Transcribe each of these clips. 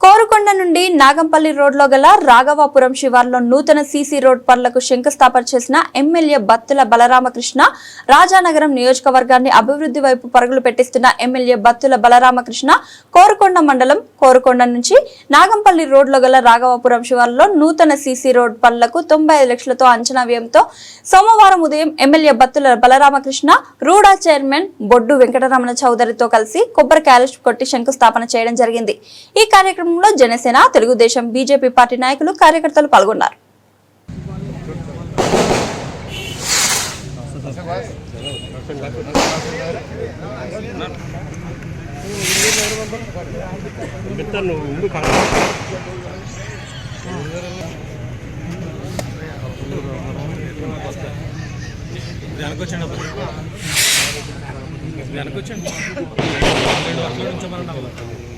కోరుకొండ నుండి నాగంపల్లి రోడ్లో గల రాఘవాపురం శివార్లో నూతన సీసీ రోడ్ పనులకు శంకుస్థాపన చేసిన ఎమ్మెల్యే బత్తుల బలరామకృష్ణ రాజానగరం నియోజకవర్గాన్ని అభివృద్ధి వైపు పరుగులు పెట్టిస్తున్న ఎమ్మెల్యే బత్తుల బలరామకృష్ణ కోరుకొండ మండలం కోరుకొండ నుంచి నాగంపల్లి రోడ్లో గల రాఘవాపురం శివార్లో నూతన సీసీ రోడ్ పనులకు తొంభై ఐదు లక్షలతో అంచనా వ్యయంతో సోమవారం ఉదయం ఎమ్మెల్యే బత్తుల బలరామకృష్ణ రూడా చైర్మన్ బొడ్డు వెంకటరమణ చౌదరితో కలిసి కొబ్బరికాయలు కొట్టి శంకుస్థాపన చేయడం జరిగింది. ఈ కార్యక్రమం కార్యక్రమంలో జనసేన తెలుగుదేశం బీజేపీ పార్టీ నాయకులు కార్యకర్తలు పాల్గొన్నారు. చెప్తాను నువ్వు ఉండు కాదు వెనకొచ్చండి. వెనకొచ్చండి రెండు వర్షాల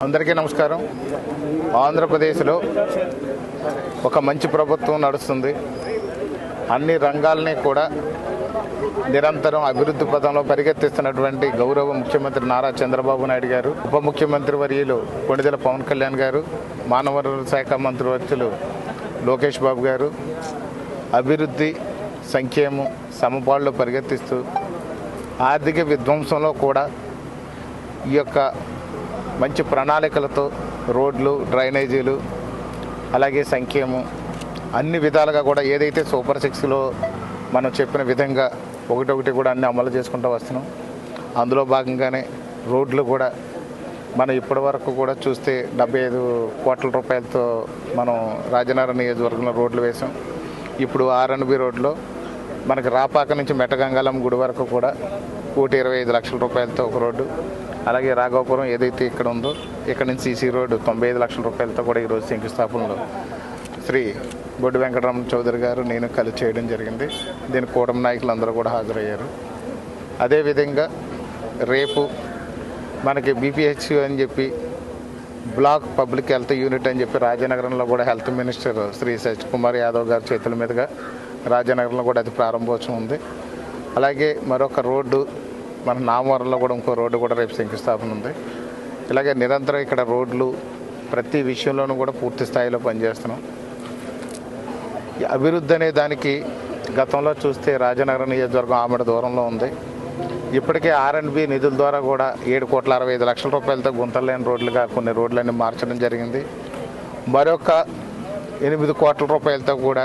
అందరికీ నమస్కారం. ఆంధ్రప్రదేశ్లో ఒక మంచి ప్రభుత్వం నడుస్తుంది. అన్ని రంగాల్ని కూడా నిరంతరం అభివృద్ధి పదంలో పరిగెత్తిస్తున్నటువంటి గౌరవ ముఖ్యమంత్రి నారా చంద్రబాబు నాయుడు గారు ఉప ముఖ్యమంత్రి వర్యులు కొణిదెల పవన్ కళ్యాణ్ గారు మానవ శాఖ శాఖ మంత్రివర్యులు లోకేష్ బాబు గారు అభివృద్ధి సంక్షేమం సమపాళ్ళు పరిగెత్తిస్తూ ఆర్థిక విధ్వంసంలో కూడా ఈ యొక్క మంచి ప్రణాళికలతో రోడ్లు డ్రైనేజీలు అలాగే సంక్షేమం అన్ని విధాలుగా కూడా ఏదైతే సూపర్ సిక్స్లో మనం చెప్పిన విధంగా ఒకటొకటి కూడా అన్ని అమలు చేసుకుంటూ వస్తున్నాం. అందులో భాగంగానే రోడ్లు కూడా మనం ఇప్పటి వరకు కూడా చూస్తే డెబ్బై ఐదు కోట్ల రూపాయలతో మనం రాజనగరం నియోజకవర్గంలో రోడ్లు వేసాం. ఇప్పుడు ఆర్ఎన్బి రోడ్లో మనకి రాపాక నుంచి మెటగంగాలం గుడి వరకు కూడా కోటి ఇరవై ఐదు లక్షల రూపాయలతో ఒక రోడ్డు. అలాగే రాఘవపురం ఏదైతే ఇక్కడ ఉందో ఇక్కడ నుంచి సీసీ రోడ్డు తొంభై ఐదు లక్షల రూపాయలతో కూడా ఈరోజు శంకుస్థాపనలో శ్రీ బొడ్డు వెంకటరమణ చౌదరి గారు నేను కలిసి చేయడం జరిగింది. దీని కూటమి నాయకులు అందరూ కూడా హాజరయ్యారు. అదేవిధంగా రేపు మనకి బీపీహెచ్ అని చెప్పి బ్లాక్ పబ్లిక్ హెల్త్ యూనిట్ అని చెప్పి రాజనగరంలో కూడా హెల్త్ మినిస్టర్ శ్రీ సత్ కుమార్ యాదవ్ గారి చేతుల మీదుగా రాజానగర్లో కూడా అది ప్రారంభోత్సవం ఉంది. అలాగే మరొక రోడ్డు మన నామవరంలో కూడా ఇంకో రోడ్డు కూడా రేపు శంకుస్థాపన ఉంది. ఇలాగే నిరంతరం ఇక్కడ రోడ్లు ప్రతి విషయంలోనూ కూడా పూర్తి స్థాయిలో పనిచేస్తున్నాం. అభివృద్ధి అనే దానికి గతంలో చూస్తే రాజనగరం నియోజకవర్గం ఆమెడ దూరంలో ఉంది. ఇప్పటికే ఆర్ఎండ్బి నిధుల ద్వారా కూడా ఏడు కోట్ల అరవై ఐదు లక్షల రూపాయలతో గుంతలేని రోడ్లుగా కొన్ని రోడ్లన్నీ మార్చడం జరిగింది. మరొక ఎనిమిది కోట్ల రూపాయలతో కూడా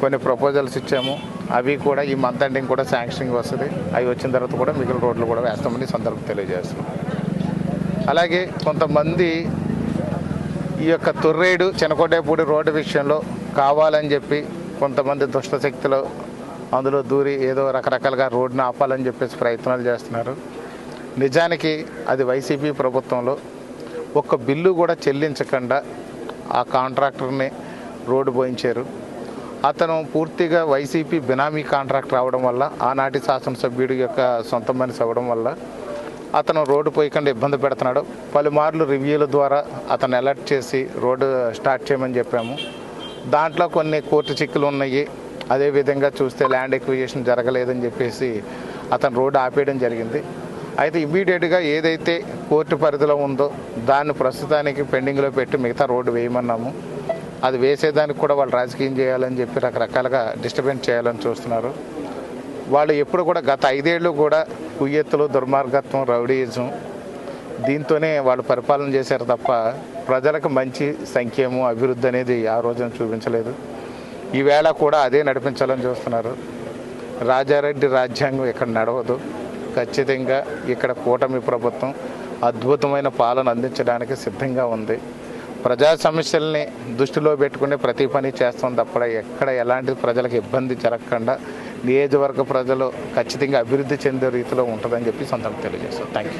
కొన్ని ప్రపోజల్స్ ఇచ్చాము. అవి కూడా ఈ మంత్ ఎండింగ్ కూడా శాంక్షనింగ్ వస్తుంది. అవి వచ్చిన తర్వాత కూడా మిగిలిన రోడ్లు కూడా వేస్తామని సందర్భం తెలియజేస్తున్నాం. అలాగే కొంతమంది ఈ యొక్క తొర్రేడు చినకొండేపూడి రోడ్డు విషయంలో కావాలని చెప్పి కొంతమంది దుష్టశక్తులు అందులో దూరి ఏదో రకరకాలుగా రోడ్డును ఆపాలని చెప్పేసి ప్రయత్నాలు చేస్తున్నారు. నిజానికి అది వైసీపీ ప్రభుత్వంలో ఒక్క బిల్లు కూడా చెల్లించకుండా ఆ కాంట్రాక్టర్ని రోడ్డు పోయించారు. అతను పూర్తిగా వైసీపీ బినామీ కాంట్రాక్ట్ రావడం వల్ల ఆనాటి శాసనసభ్యుడి యొక్క సొంత మనిషి అవ్వడం వల్ల అతను రోడ్డు పోయకుండా ఇబ్బంది పెడుతున్నాడు. పలుమార్లు రివ్యూల ద్వారా అతను అలర్ట్ చేసి రోడ్డు స్టార్ట్ చేయమని చెప్పాము. దాంట్లో కొన్ని కోర్టు చిక్కులు ఉన్నాయి. అదేవిధంగా చూస్తే ల్యాండ్ ఎక్విజేషన్ జరగలేదని చెప్పేసి అతను రోడ్డు ఆపేయడం జరిగింది. అయితే ఇమ్మీడియట్గా ఏదైతే కోర్టు పరిధిలో ఉందో దాన్ని ప్రస్తుతానికి పెండింగ్లో పెట్టి మిగతా రోడ్డు వేయమన్నాము. అది వేసేదానికి కూడా వాళ్ళు రాజకీయం చేయాలని చెప్పి రకరకాలుగా డిస్టర్బెన్స్ చేయాలని చూస్తున్నారు. వాళ్ళు ఎప్పుడు కూడా గత ఐదేళ్ళు కూడా కుయ్యెత్తులు దుర్మార్గత్వం రౌడీయిజం దీంతోనే వాళ్ళు పరిపాలన చేశారు తప్ప ప్రజలకు మంచి సంఖ్యము అభివృద్ధి అనేది ఆ రోజున చూపించలేదు. ఈవేళ కూడా అదే నడిపించాలని చూస్తున్నారు. రాజారెడ్డి రాజ్యాంగం ఇక్కడ నడవదు. ఖచ్చితంగా ఇక్కడ కూటమి ప్రభుత్వం అద్భుతమైన పాలన అందించడానికి సిద్ధంగా ఉంది. ప్రజా సమస్యల్ని దృష్టిలో పెట్టుకునే ప్రతి పని చేస్తాం తప్ప ఎక్కడ ఎలాంటి ప్రజలకు ఇబ్బంది జరగకుండా నియోజకవర్గ ప్రజలు ఖచ్చితంగా అభివృద్ధి చెందే రీతిలో ఉంటుందని చెప్పి సొంతంగా తెలియజేస్తాం. Thank you